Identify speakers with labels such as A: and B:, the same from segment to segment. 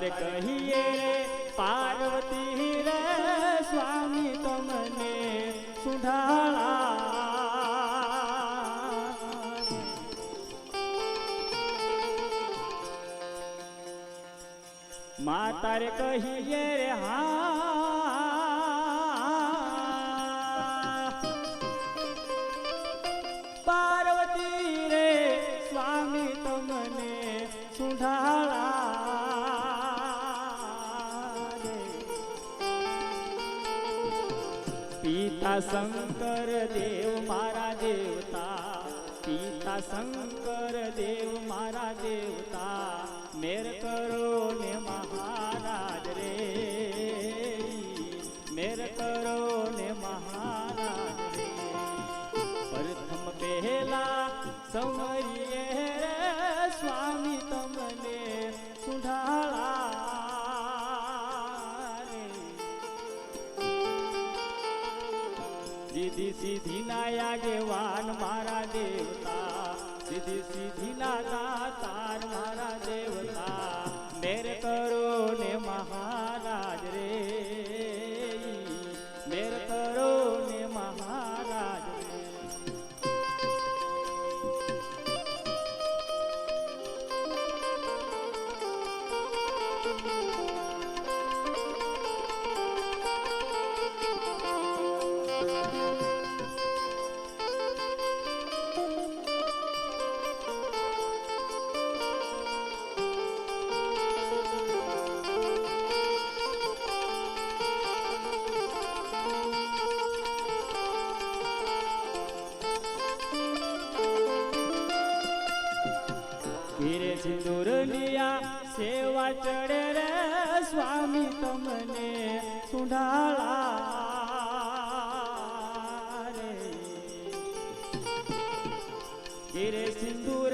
A: તારે કહીએ રે પાર્વતી રે સ્વામી તમને સુધારા માતા રે કહીએ રે હા પિતા શંકર દેવ મારા દેવતા, પિતા શંકર દેવ મારા દેવતા, મેર કરો ને મહારાજ રે. મેર કરો ને મહારાજ રે. પ્રથમ પહેલા સમરીએ રે, સ્વામી તમને સુધાળા દીદી સીધી ના આગેવાન મારા દેવતા દીદી સીધી ના દાતાર મારા દેવતા. મેર કરો ને મહારાજ રે, મેર કરો ને મહારાજ રે. હીરે સિંદૂર લિયા સેવા ચડે રે સ્વામી તમને સુંઢાળા રે. હીરે સિંદૂર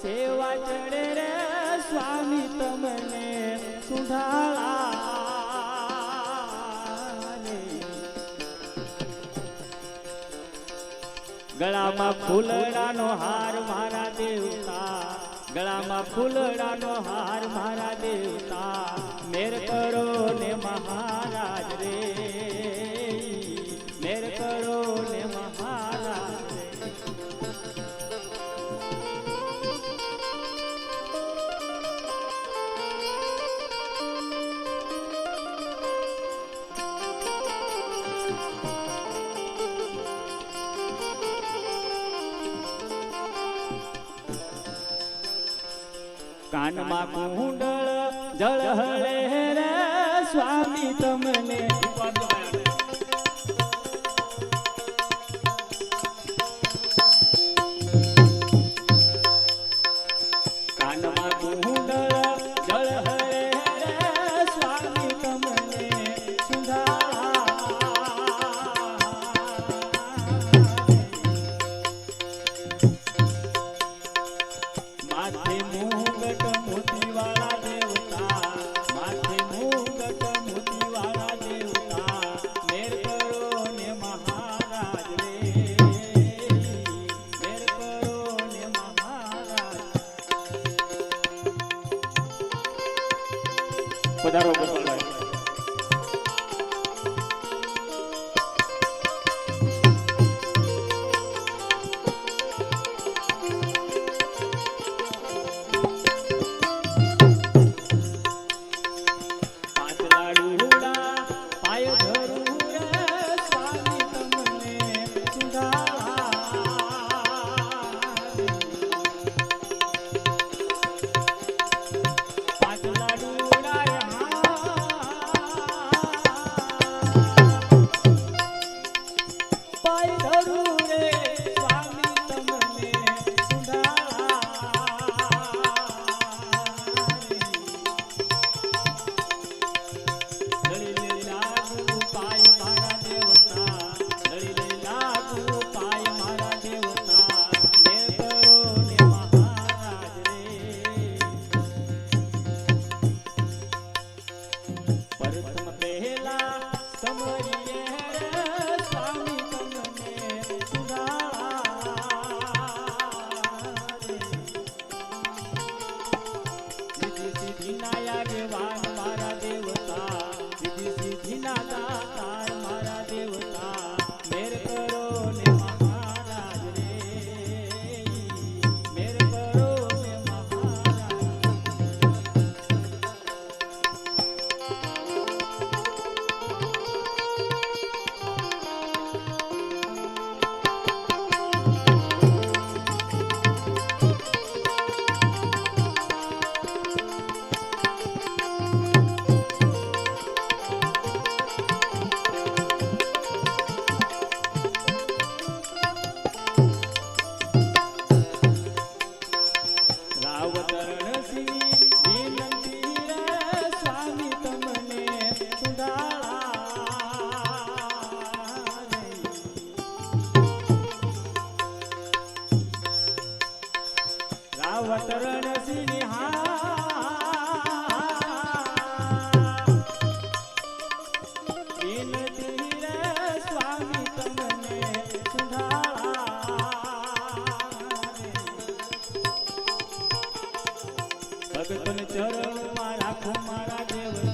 A: સેવા ચડે રે સ્વામી તમને સુધાળા ગળામાં ફૂલડાનો હાર મારા દેવતા. ગળામાં ફૂલડાનો હાર મારા દેવતા. મેર કરો ને મહારાજ રે. કાનમાં કુંડળ જળ હરે સ્વામી તમને નાયા દેવાના ભગતન ચરણમાં રાખું મારા દેવ